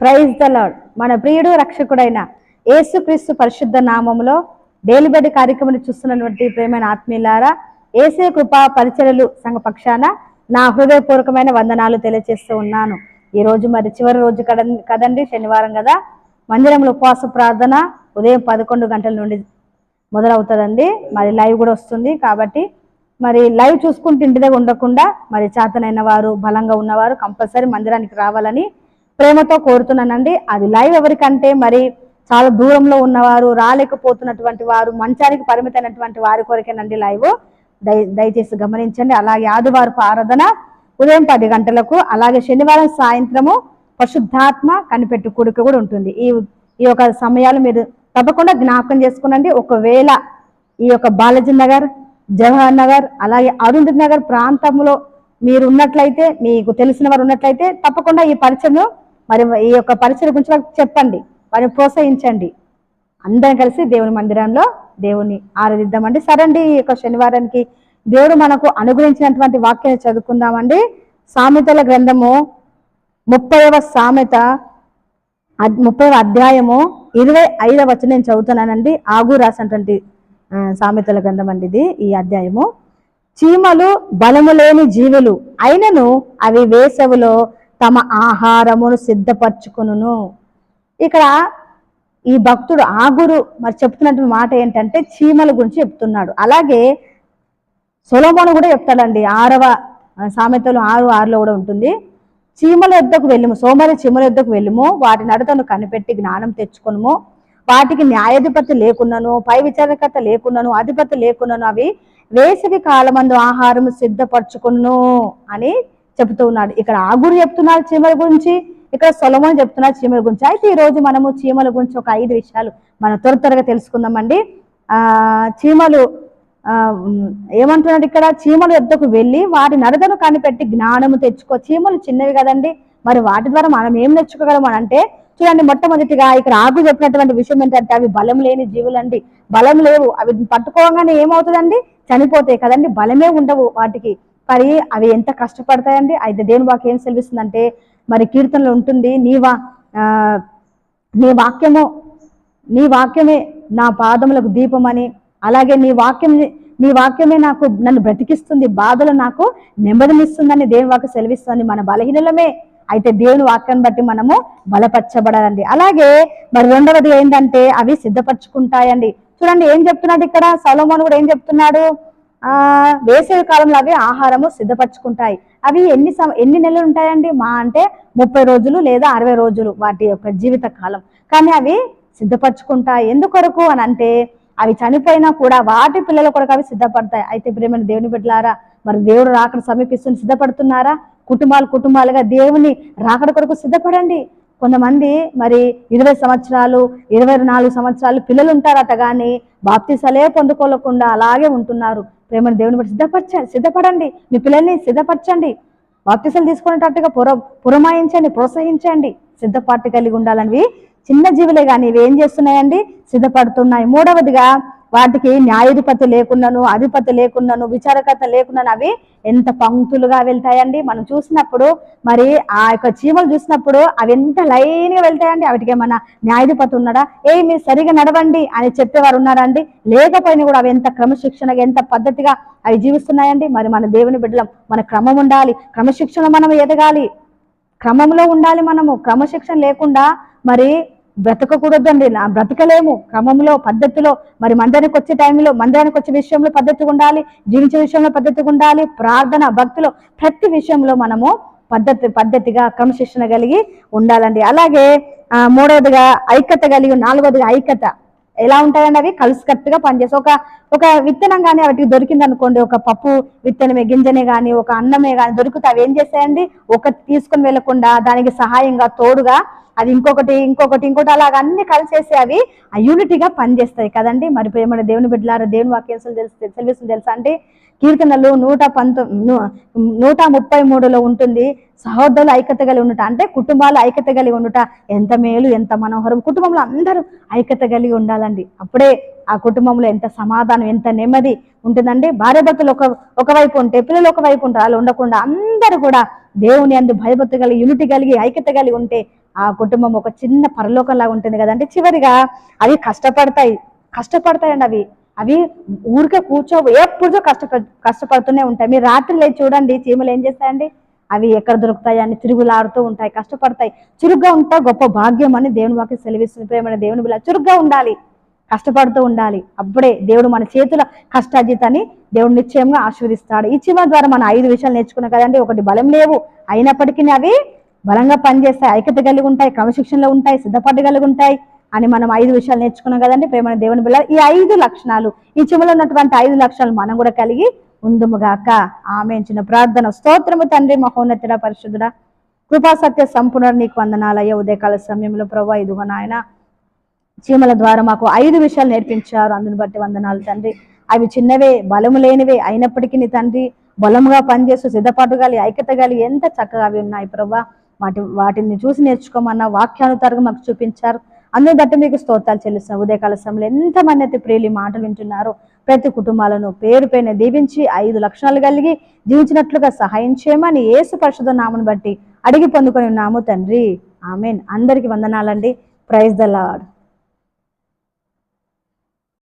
Praise the lord మన ప్రియుడు రక్షకుడైన ఏసుక్రీస్తు పరిశుద్ధ నామంలో డేలిబడి కార్యక్రమం చూస్తున్నటువంటి ప్రేమైన ఆత్మీయులారా ఏసే కృపా పరిచర్యలు సంఘపక్షాన నా హృదయపూర్వకమైన వందనాలు తెలియజేస్తూ ఉన్నాను. ఈ రోజు మరి చివరి రోజు కదండి? శనివారం కదా. మందిరంలో ఉపవాస ప్రార్థన ఉదయం పదకొండు గంటల నుండి మొదలవుతుందండి. మరి లైవ్ కూడా వస్తుంది కాబట్టి మరి లైవ్ చూసుకుంటూ ఇంటి దగ్గర ఉండకుండా మరి చేతనైన వారు బలంగా ఉన్నవారు కంపల్సరీ మందిరానికి రావాలని ప్రేమతో కోరుతున్నానండి. అది లైవ్ ఎవరికంటే మరి చాలా దూరంలో ఉన్నవారు రాలేకపోతున్నటువంటి వారు మంచానికి పరిమితమైనటువంటి వారి కొరకేనండి లైవ్. దయ దయచేసి గమనించండి. అలాగే ఆదివారపు ఆరాధన ఉదయం పది గంటలకు అలాగే శనివారం సాయంత్రము పరిశుద్ధాత్మ కనిపెట్టు కూడిక కూడా ఉంటుంది. ఈ ఈ యొక్క సమయాలు మీరు తప్పకుండా జ్ఞాపకం చేసుకునండి. ఒకవేళ ఈ యొక్క బాలాజీ నగర్ జవహర్ నగర్ అలాగే అరుంధతి నగర్ ప్రాంతంలో మీరు ఉన్నట్లయితే మీకు తెలిసిన వారు ఉన్నట్లయితే తప్పకుండా ఈ పరిచయం మరి ఈ యొక్క పరిస్థితి గురించి వాళ్ళకి చెప్పండి. వారిని ప్రోత్సహించండి. అందరం కలిసి దేవుని మందిరంలో దేవుని ఆరాధిద్దామండి. సరే అండి ఈ యొక్క శనివారానికి దేవుడు మనకు అనుగ్రహించినటువంటి వాక్యాన్ని చదువుకుందామండి. సామెతల గ్రంథము ముప్పైవ సామెత ముప్పైవ అధ్యాయము ఇరవై ఐదవ వచ్చిన నేను చదువుతున్నానండి. ఆగు రాసినటువంటి సామెతల గ్రంథం అండి ఇది ఈ అధ్యాయము. చీమలు బలము లేని జీవులు అయినను అవి వేసవిలో తమ ఆహారమును సిద్ధపరచుకును ఇక్కడ ఈ భక్తుడు ఆగురు మరి చెప్తున్నటువంటి మాట ఏంటంటే చీమల గురించి చెప్తున్నాడు. అలాగే సొలోమోను కూడా చెప్తాడండి. ఆరవ సామెతలు ఆరు ఆరులో కూడా ఉంటుంది. చీమల యొద్దకు వెళ్ళము సోమరి చీమల యొద్దకు వెళ్ళము వాటి నడతను కనిపెట్టి జ్ఞానం తెచ్చుకొనుము. వాటికి న్యాయాధిపతి లేకున్నాను పై విచారకత లేకున్నాను అధిపతి లేకున్నాను అవి వేసవి కాలమందు ఆహారం సిద్ధపరచుకును అని చెబుతూ ఉన్నాడు. ఇక్కడ ఆగురు చెప్తున్నారు చీమల గురించి ఇక్కడ సొలమని చెప్తున్నారు చీమల గురించి. అయితే ఈ రోజు మనము చీమల గురించి ఒక ఐదు విషయాలు మనం త్వర త్వరగా తెలుసుకుందామండి. ఆ చీమలు ఏమంటున్నాడు ఇక్కడ? చీమల యొద్దకు వెళ్ళి వాటి నడతను కనిపెట్టి జ్ఞానము తెచ్చుకో. చీమలు చిన్నవి కదండి. మరి వాటి ద్వారా మనం ఏం నేర్చుకోగలం అని అంటే చూడండి మొట్టమొదటిగా ఇక్కడ ఆగు చెప్పినటువంటి విషయం ఏంటంటే అవి బలం లేని జీవులండి. బలం లేవు. అవి పట్టుకోగానే ఏమవుతుందండి? చనిపోతాయి కదండి. బలమే ఉండవు వాటికి. మరి అవి ఎంత కష్టపడతాయండి? అయితే దేని వాకి ఏం సెలవిస్తుందంటే మరి కీర్తనలో ఉంటుంది నీ వా ఆ, నీ వాక్యము నీ వాక్యమే నా పాదములకు దీపమని అలాగే నీ వాక్యం నీ వాక్యమే నాకు నన్ను బ్రతికిస్తుంది బాధలు నాకు నెమ్మదినిస్తుందని దేవుని వాక్యం సెలవిస్తుంది మన బలహీనలమే. అయితే దేవుని వాక్యాన్ని బట్టి మనము బలపరచబడాలండి. అలాగే మరి రెండవది ఏంటంటే అవి సిద్ధపరచుకుంటాయండి. చూడండి ఏం చెప్తున్నాడు ఇక్కడ? సలోమోన్ కూడా ఏం చెప్తున్నాడు? వేసవి కాలంలో అవి ఆహారము సిద్ధపరచుకుంటాయి. అవి ఎన్ని సం- ఎన్ని నెలలు ఉంటాయండి? మా అంటే ముప్పై రోజులు లేదా అరవై రోజులు వాటి యొక్క జీవిత కాలం. కానీ అవి సిద్ధపరచుకుంటాయి. ఎందుకొరకు అని అంటే అవి చనిపోయినా కూడా వాటి పిల్లల కొరకు అవి సిద్ధపడతాయి. అయితే ప్రేమైన దేవుని బిడ్డలారా మరి దేవుడు రాకడ సమీపిస్తుని సిద్ధపడుతున్నారా? కుటుంబాలు కుటుంబాలుగా దేవుని రాకడ కొరకు సిద్ధపడండి. కొంతమంది మరి ఇరవై సంవత్సరాలు ఇరవై నాలుగు సంవత్సరాలు పిల్లలు ఉంటారట కానీ బాప్తీసాలే పొందుకోలేకుండా అలాగే ఉంటున్నారు. ప్రేమను దేవుని బట్టి సిద్ధపరచండి సిద్ధపడండి. మీ పిల్లల్ని సిద్ధపరచండి. బాప్తీసాలు తీసుకునేటట్టుగా పుర పురమాయించండి ప్రోత్సహించండి. సిద్ధపాటు కలిగి ఉండాలనివి చిన్న జీవులే కానీ ఇవి ఏం చేస్తున్నాయండి? సిద్ధపడుతున్నాయి. మూడవదిగా వాటికి న్యాయాధిపతి లేకున్నాను అధిపతి లేకున్నాను విచారకత లేకున్నాను అవి ఎంత పంక్తులుగా వెళ్తాయండి. మనం చూసినప్పుడు మరి ఆ యొక్క చీమలు చూసినప్పుడు అవి ఎంత లైన్గా వెళ్తాయండి. వాటికి ఏమన్నా న్యాయాధిపతి ఉన్నాడా? ఏ మీరు సరిగా నడవండి అని చెప్పేవారు ఉన్నారండి. లేకపోయినా కూడా అవి ఎంత క్రమశిక్షణగా ఎంత పద్ధతిగా అవి జీవిస్తున్నాయండి. మరి మన దేవుని బిడ్డలం మన క్రమం ఉండాలి. క్రమశిక్షణ మనం ఎదగాలి. క్రమంలో ఉండాలి మనము. క్రమశిక్షణ లేకుండా మరి బ్రతకకూడదండి. నా బ్రతకలేము. క్రమంలో పద్ధతిలో మరి మందిరానికి వచ్చే టైంలో మందిరానికి వచ్చే విషయంలో పద్ధతిగా ఉండాలి జీవించే విషయంలో పద్ధతిగా ఉండాలి ప్రార్థన భక్తిలో ప్రతి విషయంలో మనము పద్ధతి పద్ధతిగా క్రమశిక్షణ కలిగి ఉండాలండి. అలాగే ఆ, మూడవదిగా ఐక్యత కలిగి నాలుగవదిగా ఐక్యత. ఎలా ఉంటాయండి అవి? కలుసుకట్టుగా పనిచేస్తాయి ఒక ఒక విత్తనం కానీ వాటికి దొరికింది అనుకోండి ఒక పప్పు విత్తనమే గింజనే కానీ ఒక అన్నమే కానీ దొరికితే అవి ఏం చేస్తాయండి? ఒక తీసుకుని వెళ్ళకుండా దానికి సహాయంగా తోడుగా అది ఇంకొకటి ఇంకొకటి ఇంకోటి అలాగ అన్ని కలిసేసి అవి ఆ యూనిటీగా పనిచేస్తాయి కదండి. మరి ఏమైనా దేవుని బిడ్డలారా దేవుని వాక్యం తెలుసు సెలవిస్తుంది తెలుసా అంటే కీర్తనలు నూట పంతొమ్మిది నూట ముప్పై మూడులో ఉంటుంది. సహోదరులు ఐక్యత కలిగి ఉండుట అంటే కుటుంబాలు ఐక్యత కలిగి ఉండుట. ఎంత మేలు ఎంత మనోహరం. కుటుంబంలో అందరూ ఐక్యత కలిగి ఉండాలండి. అప్పుడే ఆ కుటుంబంలో ఎంత సమాధానం ఎంత నెమ్మది ఉంటుందండి. భార్య భర్తలు ఒక ఒకవైపు ఉంటే పిల్లలు ఒకవైపు ఉంటారు అలా ఉండకుండా అందరూ కూడా దేవుని అందు భయభక్తి కలిగి యూనిటీ కలిగి ఐక్యత కలిగి ఉంటే ఆ కుటుంబం ఒక చిన్న పరలోకంలా ఉంటుంది కదంటే చివరిగా అవి కష్టపడతాయి. కష్టపడతాయండి అవి. అవి ఊరికే కూర్చోవు. ఎప్పుడో కష్టపడు కష్టపడుతూనే ఉంటాయి. మీరు రాత్రి చూడండి చీమలు ఏం చేస్తాయండి? అవి ఎక్కడ దొరుకుతాయి అని తిరుగులాడుతూ ఉంటాయి. కష్టపడతాయి. చురుగ్గా ఉంటా గొప్ప భాగ్యం అని దేవుని వాకి సెలవిస్తుంది. ప్రేమైన దేవుని బిల్ల చురుగ్గా ఉండాలి. కష్టపడుతూ ఉండాలి. అప్పుడే దేవుడు మన చేతుల కష్టార్జితాన్ని దేవుడు నిశ్చయంగా ఆశీర్వదిస్తాడు. ఈ చీమ ద్వారా మనం ఐదు విషయాలు నేర్చుకున్నాం కదండి. ఒకటి బలం లేవు. అయినప్పటికీ అవి బలంగా పనిచేస్తాయి ఐక్యత కలిగి ఉంటాయి క్రమశిక్షణలో ఉంటాయి సిద్ధపాటు కలిగి ఉంటాయి అని మనం ఐదు విషయాలు నేర్చుకున్నాం కదండి ప్రేమ దేవుని బిళ్ళ. ఈ ఐదు లక్షణాలు ఈ చెమలో ఉన్నటువంటి ఐదు లక్షణాలు మనం కూడా కలిగి ఉందుముగాక. ఆమె చిన్న ప్రార్థన. స్తోత్రము తండ్రి మహోన్నతుడ పరిశుద్ధుడ. కృపా సత్య సంపూర్ణ నీకు వందనాలయ్య. ఉదయకాల సమయంలో ప్రభా ఇదిగో నాయన. చీమల ద్వారా మాకు ఐదు విషయాలు నేర్పించారు. అందుని బట్టి వందనాలు తండ్రి. అవి చిన్నవే బలము లేనివే అయినప్పటికీ నీ తండ్రి బలముగా పనిచేస్తూ సిద్ధపాటు గాలి ఐక్యత గాలి ఎంత చక్కగా అవి ఉన్నాయి ప్రభా. వాటి వాటిని చూసి నేర్చుకోమన్న వాక్యానుతారుగా మాకు చూపించారు. అందుని బట్టి మీకు స్తోత్రాలు చెల్లిస్తున్నాం. ఉదయకాల సమయంలో ఎంతమంది అయితే ప్రియులు మాటలు వింటున్నారో ప్రతి కుటుంబాలను పేరు పైన దీవించి ఐదు లక్షణాలు కలిగి జీవించినట్లుగా సహాయం చేయమని ఏసు పరిషత్ నామను బట్టి అడిగి పొందుకొని ఉన్నాము తండ్రి. ఆమెన్. అందరికి వందనాలండి. Praise the lord